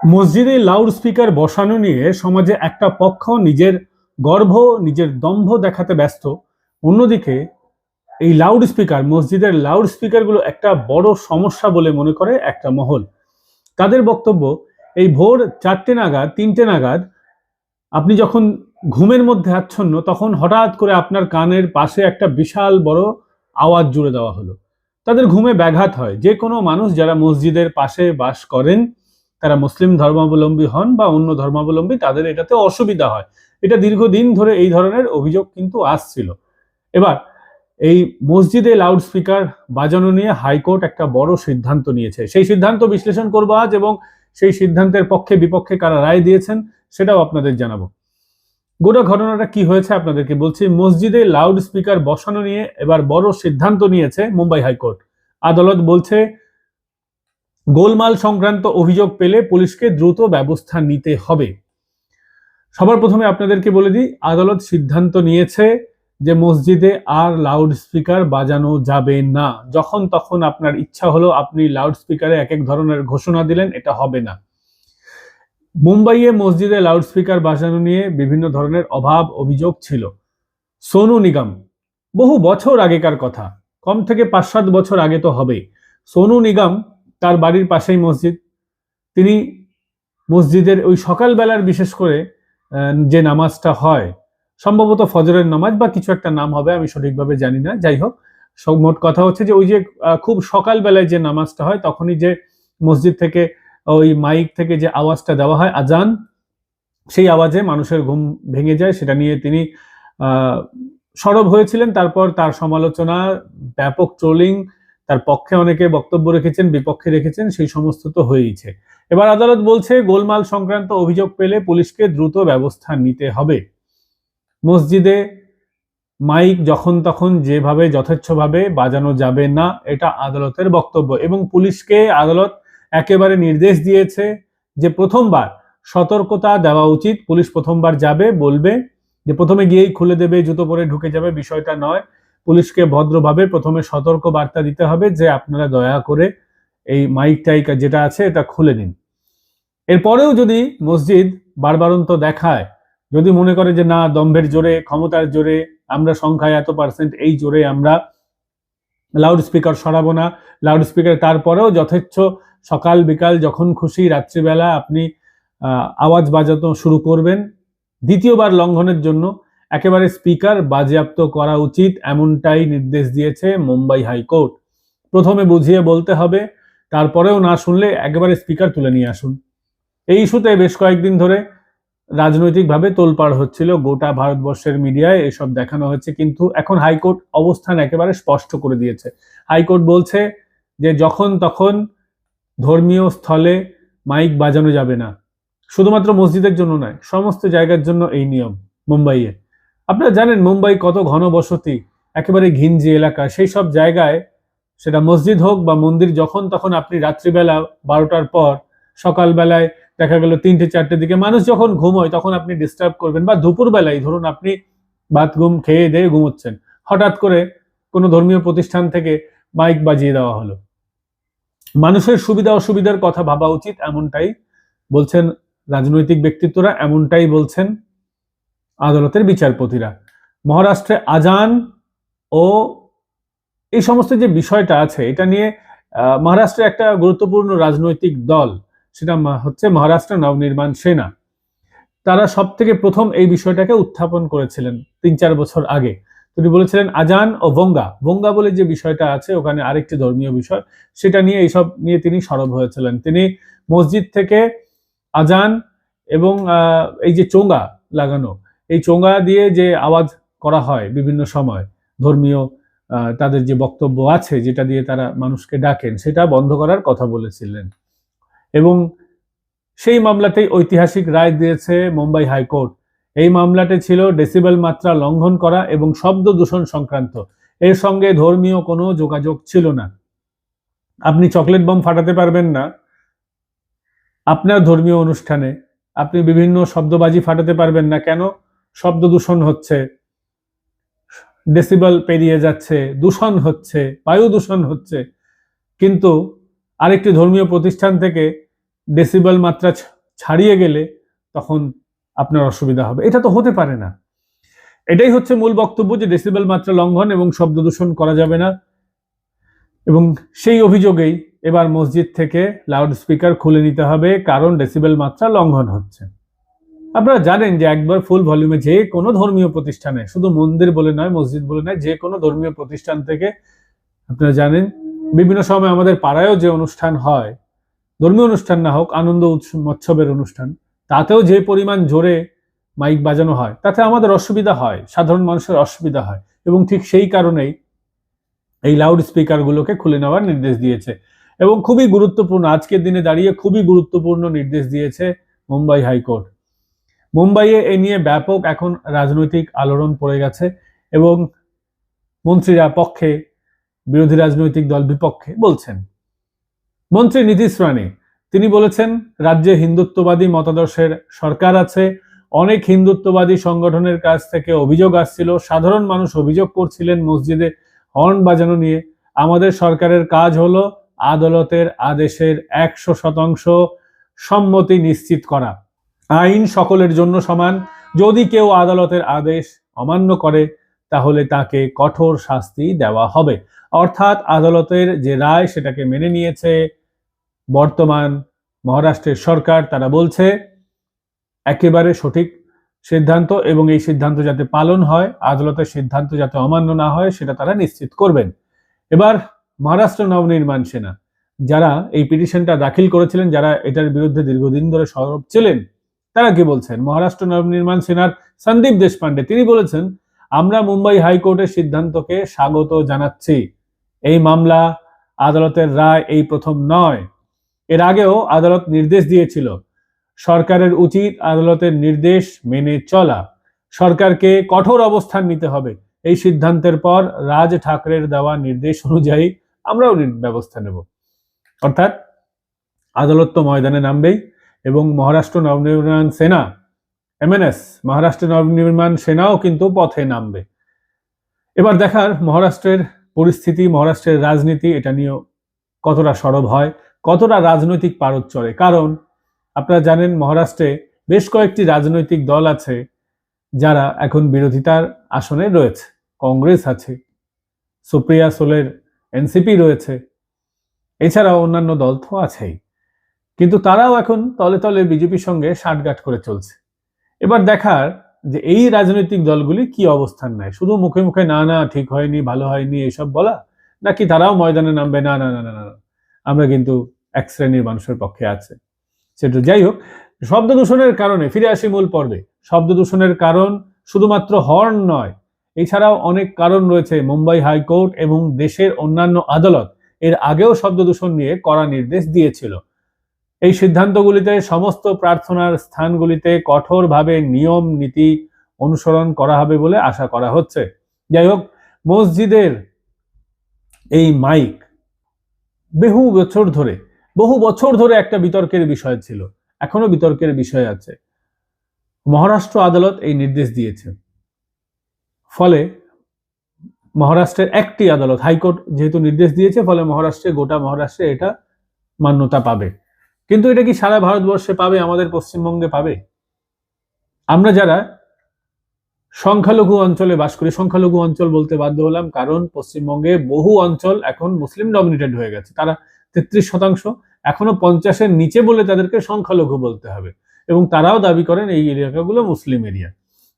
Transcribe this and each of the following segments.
মসজিদে loud speaker বসানো নিয়ে সমাজে একটা পক্ষ নিজের গর্ভ, নিজের দম্ভ দেখাতে ব্যস্ত। অন্যদিকে এই লাউড স্পিকার মসজিদের লাউড স্পিকারগুলো একটা বড় সমস্যা বলে মনে করে একটা মহল। তাদের বক্তব্য, এই ভোর চারটে নাগাদ, তিনটে নাগাদ, আপনি যখন ঘুমের মধ্যে আচ্ছন্ন, তখন হঠাৎ করে আপনার কানের পাশে একটা বিশাল বড় আওয়াজ জুড়ে দেওয়া হলো। তাদের ঘুমে ব্যাঘাত হয়। যে কোনো মানুষ যারা মসজিদের পাশে বাস করেন তারা মুসলিম ধর্মাবলম্বী হন বা অন্য ধর্মাবলম্বী, তাদের এটাতে অসুবিধা হয়। এটা দীর্ঘদিন ধরে এই ধরনের অভিযোগ কিন্তু আসছিল। এবার এই মসজিদে লাউড স্পিকার বাজানো নিয়ে হাইকোর্ট একটা বড় সিদ্ধান্ত নিয়েছে। সেই সিদ্ধান্ত বিশ্লেষণ করব আজ এবং সেই সিদ্ধান্তের পক্ষে বিপক্ষে কারা রায় দিয়েছেন সেটাও আপনাদের জানাব। গোটা ঘটনাটা কি হয়েছে আপনাদেরকে বলছি, মসজিদে লাউড স্পিকার বসানো নিয়ে এবার বড় সিদ্ধান্ত নিয়েছে মুম্বাই হাইকোর্ট। আদালত বলছে গোলমাল সংক্রান্ত অভিযোগ পেলে পুলিশকে দ্রুত ব্যবস্থা নিতে হবে। সবার প্রথমে আপনাদেরকে বলে দিই, আদালত সিদ্ধান্ত নিয়েছে যে মসজিদে আর লাউড স্পিকার বাজানো যাবে না। যখন তখন আপনার ইচ্ছা হলো আপনি লাউড স্পিকারে এক এক ধরনের ঘোষণা দিলেন, এটা হবে না। মুম্বাইয়ে মসজিদে লাউড স্পিকার বাজানো নিয়ে বিভিন্ন ধরনের অভাব অভিযোগ ছিল। সোনু নিগম, বহু বছর আগেকার কথা, কম থেকে পাঁচ সাত বছর আগে তো হবেই। সোনু নিগম তার বাড়ির পাশেই মসজিদ। তিনি মসজিদের ওই সকালবেলার বিশেষ করে যে নামাজটা হয়, সম্ভবত ফজরের নামাজ বা কিছু একটা নাম হবে, আমি সঠিকভাবে জানি না। যাই হোক মোট কথা হচ্ছে যে ওই যে খুব সকালবেলায় যে নামাজটা হয়, তখনই যে মসজিদ থেকে ওই মাইক থেকে যে আওয়াজটা দেওয়া হয়, আজান, সেই আওয়াজে মানুষের ঘুম ভেঙে যায়। সেটা নিয়ে তিনি সরব হয়েছিলেন। তারপর তার সমালোচনা, ব্যাপক ট্রোলিং তার পক্ষে অনেকে বক্তব্য রেখেছেন, বিপক্ষে রেখেছেন, সেই সমস্ত তো হয়েইছে। এবার আদালত বলছে, গোলমাল সংক্রান্ত অভিযোগ পেলে পুলিশকে দ্রুত ব্যবস্থা নিতে হবে। মসজিদে মাইক যখন তখন যেভাবে যথেচ্ছভাবে বাজানো যাবে না, এটা আদালতের বক্তব্য। এবং পুলিশকে আদালত একেবারে নির্দেশ দিয়েছে যে প্রথমবার সতর্কতা দেওয়া উচিত। পুলিশ প্রথমবার যাবে, বলবে যে প্রথমে গিয়েই খুলে দেবে, জুতো পরে ঢুকে যাবে, বিষয়টা নয়। পুলিশকে ভদ্রভাবে প্রথমে সতর্ক বার্তা দিতে হবে যে আপনারা দয়া করে এই মাইক টাইক যেটা আছে, এটা খুলে দিন এরপরেও যদি মসজিদ বারবারন্ত দেখায়, যদি মনে করে যে না, দম্ভের জোরে, ক্ষমতার জোরে, আমরা সংখ্যায় এত পার্সেন্ট এই জোরে আমরা লাউড স্পিকার সরাবো না লাউড স্পিকার তারপরেও যথেচ্ছ সকাল বিকাল যখন খুশি, রাত্রিবেলা আপনি আওয়াজ বাজানো শুরু করবেন। দ্বিতীয়বার লঙ্ঘনের জন্য একেবারে স্পিকার বাজেয়াপ্ত করা উচিত, এমনটাই নির্দেশ দিয়েছে মুম্বাই হাইকোর্ট। প্রথমে বুঝিয়ে বলতে হবে, তারপরেও না শুনলে একেবারে স্পিকার তুলে নিয়ে আসুন। এই ইস্যুতে বেশ কয়েকদিন ধরে রাজনৈতিকভাবে তোলপাড় হচ্ছিল, গোটা ভারতবর্ষের মিডিয়ায় এসব দেখানো হচ্ছে কিন্তু এখন হাইকোর্ট অবস্থান একেবারে স্পষ্ট করে দিয়েছে। হাইকোর্ট বলছে যে যখন তখন ধর্মীয় স্থলে মাইক বাজানো যাবে না। শুধুমাত্র মসজিদের জন্য নয়, সমস্ত জায়গার জন্য এই নিয়ম মুম্বাইয়ে। আপনারা জানেন মুম্বাই কত ঘনবসতি, একেবারে ঘিঞ্জি এলাকা, সেই সব জায়গায় সেটা মসজিদ হোক বা মন্দির যখন তখন আপনি রাত্রিবেলা বারোটার পর সকালবেলায় দেখা গেল তিনটে চারটে দিকে মানুষ যখন ঘুমোয় তখন আপনি ডিস্টার্ব করবেন বা দুপুরবেলায় ধরুন আপনি ঘুম খেয়ে দিয়ে ঘুমোচ্ছেন। হঠাৎ করে কোনো ধর্মীয় প্রতিষ্ঠান থেকে মাইক বাজিয়ে দেওয়া হলো। মানুষের সুবিধা অসুবিধার কথা ভাবা উচিত, এমনটাই বলছেন রাজনৈতিক ব্যক্তিত্বরা, এমনটাই বলছেন আদালতের বিচারপতিরা। মহারাষ্ট্রে আজান ও এই সমস্ত যে বিষয়টা আছে, এটা নিয়ে মহারাষ্ট্রে একটা গুরুত্বপূর্ণ রাজনৈতিক দল, সেটা হচ্ছে মহারাষ্ট্র নবনির্মাণ সেনা। তারা সব থেকে প্রথম এই বিষয়টাকে উত্থাপন করেছিলেন তিন চার বছর আগে। তিনি বলেছিলেন আজান ও ভঙ্গা। ভঙ্গা বলে যে বিষয়টা আছে, ওখানে আরেকটি ধর্মীয় বিষয়, সেটা নিয়ে এইসব নিয়ে তিনি সরব হয়েছিলেন। তিনি মসজিদ থেকে আজান এবং এই যে চোঙ্গা লাগানো এই চোঙ্গা দিয়ে যে আওয়াজ করা হয় বিভিন্ন সময়, ধর্মীয় তাদের যে বক্তব্য আছে যেটা দিয়ে তারা মানুষকে ডাকেন, সেটা বন্ধ করার কথা বলেছিলেন। এবং সেই মামলাতেই ঐতিহাসিক রায় দিয়েছে মুম্বাই হাইকোর্ট। এই মামলাতে ছিল ডেসিবেল মাত্রা লঙ্ঘন করা এবং শব্দ দূষণ সংক্রান্ত। এর সঙ্গে ধর্মীয় কোনো যোগাযোগ ছিল না। আপনি চকলেট বম ফাটাতে পারবেন না। আপনার ধর্মীয় অনুষ্ঠানে আপনি বিভিন্ন শব্দবাজি ফাটাতে পারবেন না। কেন? শব্দ দূষণ হচ্ছে ডেসিবেল পেরিয়ে যাচ্ছে, দূষণ হচ্ছে, বায়ু দূষণ হচ্ছে। কিন্তু আরেকটি ধর্মীয় প্রতিষ্ঠান থেকে ডেসিবেল মাত্রা ছাড়িয়ে গেলে তখন আপনার অসুবিধা হবে। এটা তো হতে পারে না। এটাই হচ্ছে মূল বক্তব্য যে ডেসিবেল মাত্রা লঙ্ঘন এবং শব্দ দূষণ করা যাবে না। এবং সেই অভিযোগেই এবার মসজিদ থেকে লাউড স্পিকার খুলে নিতে হবে, কারণ ডেসিবেল মাত্রা লঙ্ঘন হচ্ছে। আপনারা জানেন যে একবার ফুল ভলিউমে যে কোনো ধর্মীয় প্রতিষ্ঠানে, শুধু মন্দির বলে নয়, মসজিদ বলে নয়, যে কোনো ধর্মীয় প্রতিষ্ঠান থেকে আপনারা জানেন, বিভিন্ন সময় আমাদের পাড়ায়ও যে অনুষ্ঠান হয়, ধর্মীয় অনুষ্ঠান না হোক, আনন্দ উৎস- উৎসবের অনুষ্ঠান, তাতেও যে পরিমাণ জোরে মাইক বাজানো হয়, তাতে আমাদের অসুবিধা হয়, সাধারণ মানুষের অসুবিধা হয় এবং ঠিক সেই কারণেই এই লাউড স্পিকারগুলোকে খুলে নেওয়ার নির্দেশ দিয়েছে এবং খুবই গুরুত্বপূর্ণ, আজকের দিনে দাঁড়িয়ে খুবই গুরুত্বপূর্ণ নির্দেশ দিয়েছে মুম্বাই হাইকোর্ট। মুম্বাইয়ে এ নিয়ে ব্যাপক এখন রাজনৈতিক আলোড়ন পড়ে গেছে এবং মন্ত্রীরা পক্ষে, বিরোধী রাজনৈতিক দল বিপক্ষে বলছেন। মন্ত্রী নীতিশ রানী তিনি বলেছেন, রাজ্যে হিন্দুত্ববাদী মতাদর্শের সরকার আছে, অনেক হিন্দুত্ববাদী সংগঠনের কাছ থেকে অভিযোগ আসছিল, সাধারণ মানুষ অভিযোগ করছিলেন মসজিদে হর্ন বাজানো নিয়ে। আমাদের সরকারের কাজ হলো আদালতের আদেশের একশো শতাংশ সম্মতি নিশ্চিত করা। আইন সকলের জন্য সমান। যদি কেউ আদালতের আদেশ অমান্য করে, তাহলে তাকে কঠোর শাস্তি দেওয়া হবে। অর্থাৎ আদালতের যে রায় সেটাকে মেনে নিয়েছে বর্তমান মহারাষ্ট্রের সরকার। তারা বলছে, একেবারে সঠিক সিদ্ধান্ত এবং এই সিদ্ধান্ত যাতে পালন হয়, আদালতের সিদ্ধান্ত যাতে অমান্য না হয়, সেটা তারা নিশ্চিত করবেন। এবার মহারাষ্ট্র নবনির্মাণ সেনা। যারা এই পিটিশনটা দাখিল করেছিলেন, যারা এটার বিরুদ্ধে দীর্ঘদিন ধরে সরব ছিলেন তারা কি বলছেন? মহারাষ্ট্র নবনির্মাণ সেনার সন্দীপ দেশপান্ডে তিনি বলেছেন, আমরা মুম্বাই হাইকোর্টের সিদ্ধান্তকে স্বাগত জানাচ্ছি। এই মামলা আদালতের রায় এই প্রথম নয়। এর আগেও আদালত নির্দেশ দিয়েছিল, সরকারের উচিত আদালতের নির্দেশ মেনে চলা। সরকারকে কঠোর অবস্থান নিতে হবে। এই সিদ্ধান্তের পর রাজ ঠাকরের দেওয়া নির্দেশ অনুযায়ী আমরাও ব্যবস্থা নেব। অর্থাৎ আদালত তো ময়দানে নামবেই। এবং মহারাষ্ট্র নবনির্মাণ সেনা এমএনএস মহারাষ্ট্র নবনির্মাণ সেনাও কিন্তু পথে নামবে। এবার দেখার মহারাষ্ট্রের পরিস্থিতি, মহারাষ্ট্রের রাজনীতি, এটা নিয়েও কতটা সরব হয়, কতটা রাজনৈতিক পারদ চড়ে। কারণ আপনারা জানেন, মহারাষ্ট্রে বেশ কয়েকটি রাজনৈতিক দল আছে যারা এখন বিরোধিতার আসনে রয়েছে। কংগ্রেস আছে, সুপ্রিয়া সোলের এনসিপি রয়েছে, এছাড়াও অন্যান্য দল তো আছেই। কিন্তু তারাও এখন তলে তলে বিজেপির সঙ্গে সাঁটগাঁট করে চলছে। এবার দেখার যে এই রাজনৈতিক দলগুলি কি অবস্থান নেয়। শুধু মুখে মুখে না না, ঠিক হয়নি, ভালো হয়নি এইসব বলা, নাকি তারাও ময়দানে নামবে না না না না না। আমরা কিন্তু এক শ্রেণির মানুষের পক্ষে আছে। সেটা যাই হোক, শব্দ দূষণের কারণে ফিরে আসি মূল পর্বে। শব্দ দূষণের কারণ শুধুমাত্র হর্ন নয়, এছাড়াও অনেক কারণ রয়েছে মুম্বাই হাইকোর্ট এবং দেশের অন্যান্য আদালত। এর আগেও শব্দ দূষণ নিয়ে কড়া নির্দেশ দিয়েছিল। এই সিদ্ধান্তগুলিতে সমস্ত প্রার্থনার স্থানগুলিতে কঠোরভাবে নিয়ম, নীতি অনুসরণ করা হবে বলে আশা করা হচ্ছে। যাই হোক, মসজিদের এই মাইক বহু বছর ধরে, বহু বছর ধরে একটা বিতর্কের বিষয় ছিল, এখনও বিতর্কের বিষয় আছে। মহারাষ্ট্র আদালত এই নির্দেশ দিয়েছে। ফলে মহারাষ্ট্রের একটি আদালত, হাইকোর্ট যেহেতু নির্দেশ দিয়েছে, ফলে মহারাষ্ট্রে, গোটা মহারাষ্ট্রে এটা মান্যতা পাবে। কিন্তু এটা কি সারা ভারতবর্ষে পাবে, আমাদের পশ্চিমবঙ্গে পাবে? আমরা যারা সংখ্যালঘু অঞ্চলে বাস করি, সংখ্যালঘু অঞ্চল বলতে বাধ্য হলাম কারণ পশ্চিমবঙ্গে বহু অঞ্চল এখন মুসলিম ডমিনেটেড হয়ে গেছে। তারা তেত্রিশ শতাংশ, এখনও পঞ্চাশের নিচে বলে তাদেরকে সংখ্যালঘু বলতে হবে এবং তারাও দাবি করেন এই এলাকাগুলো মুসলিম এরিয়া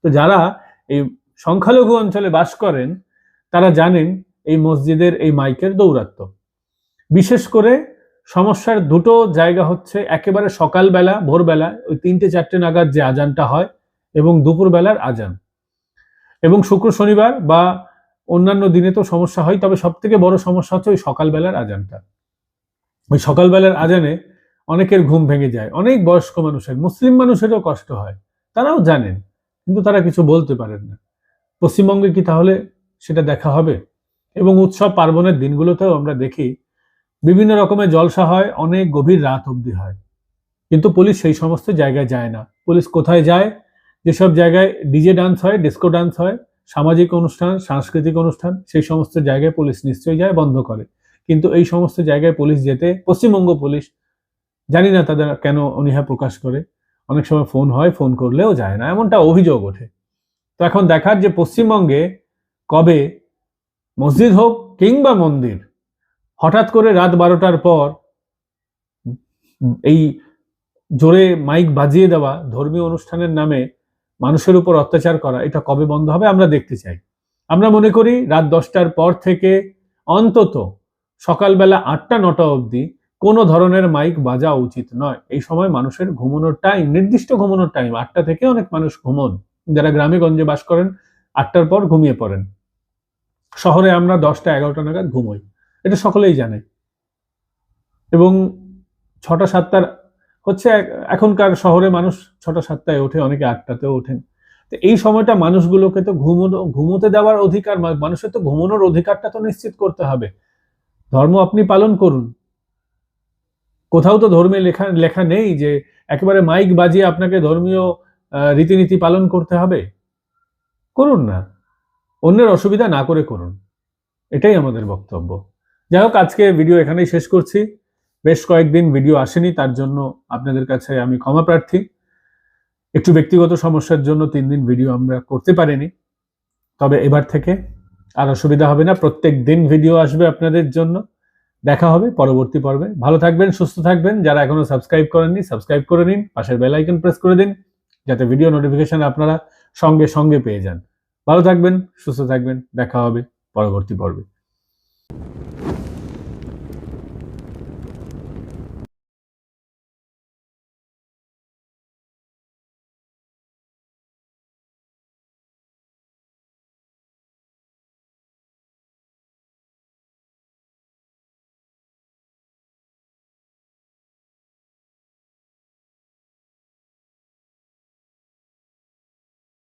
তো যারা এই সংখ্যালঘু অঞ্চলে বাস করেন, তারা জানেন এই মসজিদের এই মাইকের দৌরাত্ম বিশেষ করে সমস্যার দুটো জায়গা হচ্ছে, একেবারে সকালবেলা, ভোরবেলা, ওই তিনটে, চারটে নাগাদ যে আজানটা হয় এবং দুপুরবেলার আজান। এবং শুক্র, শনিবার বা অন্যান্য দিনে তো সমস্যা হয়, তবে সব থেকে বড় সমস্যা হচ্ছে ওই সকালবেলার আজানটা। ওই সকালবেলার আজানে অনেকের ঘুম ভেঙে যায়, অনেক বয়স্ক মানুষের, মুসলিম মানুষেরও কষ্ট হয়, তারাও জানেন, কিন্তু তারা কিছু বলতে পারেন না। পশ্চিমবঙ্গে কি তাহলে সেটা দেখা হবে? এবং উৎসব পার্বণের দিনগুলোতেও আমরা দেখি বিভিন্ন রকমের জলসা হয়, অনেক গভীর রাত অবধি হয়। কিন্তু পুলিশ সেই সমস্ত জায়গায় যায় না। পুলিশ কোথায় যায়? যেসব জায়গায় ডিজে ডান্স হয়, ডিস্কো ডান্স হয়, সামাজিক অনুষ্ঠান, সাংস্কৃতিক অনুষ্ঠান, সেই সমস্ত জায়গায় পুলিশ নিশ্চয়ই যায়, বন্ধ করে। কিন্তু এই সমস্ত জায়গায় পুলিশ যেতে, পশ্চিমবঙ্গ পুলিশ জানি না তাদের কেন অনীহা প্রকাশ করে। অনেক সময় ফোন হয়, ফোন করলেও যায় না, এমনটা অভিযোগ ওঠে। তো এখন দেখার যে পশ্চিমবঙ্গে কবে মসজিদ হোক কিংবা মন্দির হঠাৎ করে রাত বারোটার পর এই জোরে মাইক বাজিয়ে দেওয়া ধর্মীয় অনুষ্ঠানের নামে মানুষের উপর অত্যাচার করা, এটা কবে বন্ধ হবে আমরা দেখতে চাই। আমরা মনে করি রাত দশটার পর থেকে অন্তত সকালবেলা আটটা, নটা অবধি কোনো ধরনের মাইক বাজা উচিত নয়। এই সময় মানুষের ঘুমানোর টাইম নির্দিষ্ট ঘুমানোর টাইম আটটা থেকে অনেক মানুষ ঘুমন। যারা গ্রামে গঞ্জে বাস করেন, আটটার পর ঘুমিয়ে পড়েন। শহরে আমরা দশটা, এগারোটা নাগাদ ঘুমোই। এটা সকলেই জানে। এবং ছটা সাতটার, হচ্ছে এখনকার শহরে মানুষ ছটা সাতটায় ওঠে, অনেকে আটটাতেও ওঠেন। তো এই সময়টা মানুষগুলোকে তো ঘুমোনো, ঘুমোতে দেওয়ার অধিকার মানুষের তো ঘুমানোর অধিকারটা তো নিশ্চিত করতে হবে। ধর্ম আপনি পালন করুন। কোথাও তো ধর্মে লেখা লেখা নেই যে একেবারে মাইক বাজিয়ে আপনাকে ধর্মীয় রীতিনীতি পালন করতে হবে। করুন না। অন্যের অসুবিধা না করে করুন। এটাই আমাদের বক্তব্য। যাই হোক আজকে ভিডিও এখানেই শেষ করছি। বেশ কয়েকদিন ভিডিও আসেনি, তার জন্য আপনাদের কাছে আমি ক্ষমা প্রার্থী। একটু ব্যক্তিগত সমস্যার জন্য তিন দিন ভিডিও আমরা করতে পারিনি। তবে এবার থেকে আর অসুবিধা হবে না, প্রত্যেক দিন ভিডিও আসবে আপনাদের জন্য। দেখা হবে পরবর্তী পর্বে। ভালো থাকবেন, সুস্থ থাকবেন। যারা এখনও সাবস্ক্রাইব করেননি সাবস্ক্রাইব করে নিন। পাশের বেল আইকন প্রেস করে দিন, যাতে ভিডিও নোটিফিকেশন আপনারা সঙ্গে সঙ্গে পেয়ে যান। ভালো থাকবেন, সুস্থ থাকবেন। দেখা হবে পরবর্তী পর্বে।